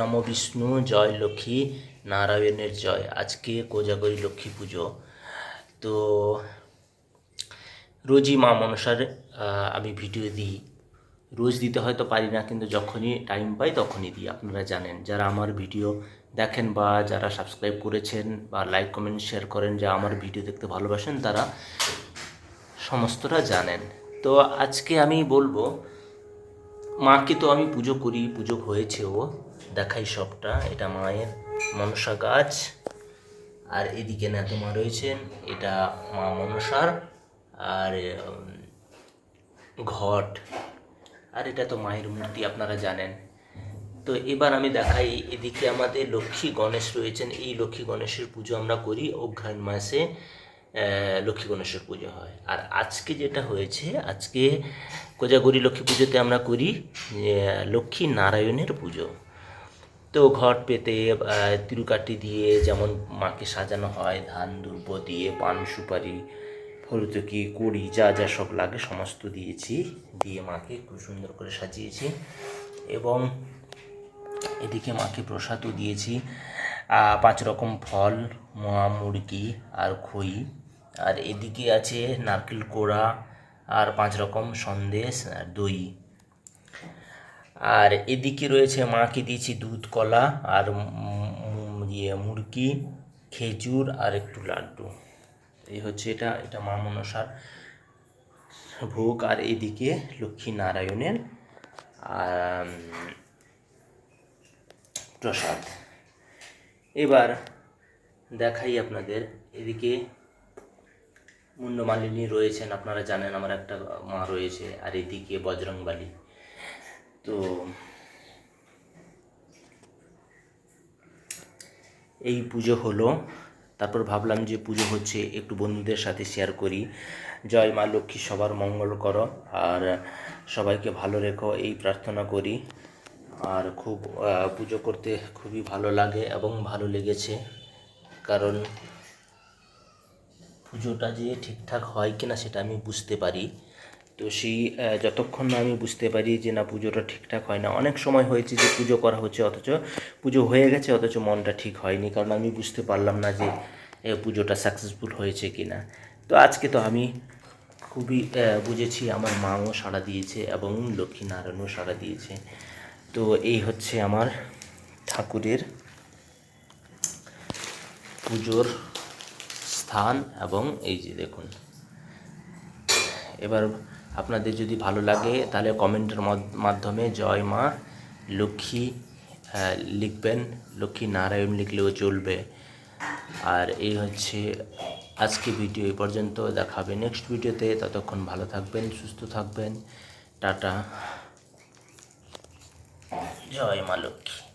নম বিষ্ণু, জয় লক্ষ্মী, নারায়ণের জয়। আজকে কোজাগরী লক্ষ্মী পুজো। তো রোজই মা মনসার আমি ভিডিও দিই। রোজ দিতে হয়তো পারি না, কিন্তু যখনই টাইম পাই তখনই দিই, আপনারা জানেন। যারা আমার ভিডিও দেখেন বা যারা সাবস্ক্রাইব করেছেন বা লাইক কমেন্ট শেয়ার করেন, যা আমার ভিডিও দেখতে ভালোবাসেন, তারা সমস্তটা জানেন। তো আজকে আমি বলব মাকে তো আমি পুজো করি, পুজো হয়েছেও দেখাই সবটা, এটা মায়ের মনসা গাছ। আর এদিকে নেতমা রয়েছেন, এটা মা মনসার। আর ঘট। আর এটা তো মায়ের মূর্তি, আপনারা জানেন। তো এবার আমি দেখাই, এদিকে আমাদের লক্ষ্মী গণেশ রয়েছেন। এই লক্ষ্মী গণেশের পুজো আমরা করি অঘ্রাণ মাসে। লক্ষ্মী গণেশের পুজো হয়। আর আজকে যেটা হয়েছে আজকে কোজাগরি লক্ষ্মী পুজোতে আমরা করি লক্ষ্মী নারায়ণের পুজো। তো ঘট পেতে আহ, তিরুকাঠি দিয়ে যেমন মাকে সাজানো হয় ধান দুর্ব দিয়ে পান সুপারি হলুদকি কড়ি যা যা সব লাগে সমস্ত দিয়েছি দিয়ে মাকে খুব সুন্দর করে সাজিয়েছি। এবং এদিকে মাকে প্রসাদও দিয়েছি। পাঁচ রকম ফল মুরগি আর খই। আর এদিকে আছে নারকেল কোড়া আর পাঁচ রকম সন্দেশ আর দই। আর এদিকে রয়েছে মাকে দিয়েছি দুধ, কলা আর ইয়ে মুরগি, খেজুর আর একটু লাড্ডু। এই হচ্ছে এটা এটা মা মনসার ভোগ। আর এদিকে লক্ষ্মী নারায়ণের প্রসাদ। এবার দেখাই আপনাদের এদিকে মুন্ডমালিনী রয়েছেন, আপনারা জানেন আমার একটা মা রয়েছে, আর এদিকে বজরংবালী। তো এই পুজো হলো। তারপর ভাবলাম যে পুজো হচ্ছে, একটু বন্ধুদের সাথে শেয়ার করি। জয় মা লক্ষ্মী, সবার মঙ্গল করো, আর সবাইকে ভালো রেখো, এই প্রার্থনা করি। আর খুব পুজো করতে খুবই ভালো লাগে এবং ভালো লেগেছে। কারণ পুজোটা যে ঠিকঠাক হয় কিনা সেটা আমি বুঝতে পারি। তো সেই যতক্ষণ না আমি বুঝতে পারি যে না পুজোটা ঠিকঠাক হয় না, অনেক সময় হয়েছে যে পুজো করা হচ্ছে, অথচ পুজো হয়ে গেছে, অথচ মনটা ঠিক হয়নি, কারণ আমি বুঝতে পারলাম না যে পুজোটা সাকসেসফুল হয়েছে কি না তো আজকে তো আমি খুবই বুঝেছি, আমার মাও সাড়া দিয়েছে এবং লক্ষ্মীনারায়ণও সাড়া দিয়েছে। তো এই হচ্ছে আমার ঠাকুরের পুজোর স্থান এবং এই যে দেখুন, এবার আপনাদের যদি ভালো লাগে তাহলে কমেন্টের মাধ্যমে জয় মা লক্ষ্মী লিখবেন, লক্ষ্মী নারায়ণ লিখলেও চলবে। আর এই হচ্ছে আজকে ভিডিও এই পর্যন্ত দেখাবে নেক্সট ভিডিওতে, ততক্ষণ ভালো থাকবেন, সুস্থ থাকবেন, টাটা। জয় মা লক্ষ্মী।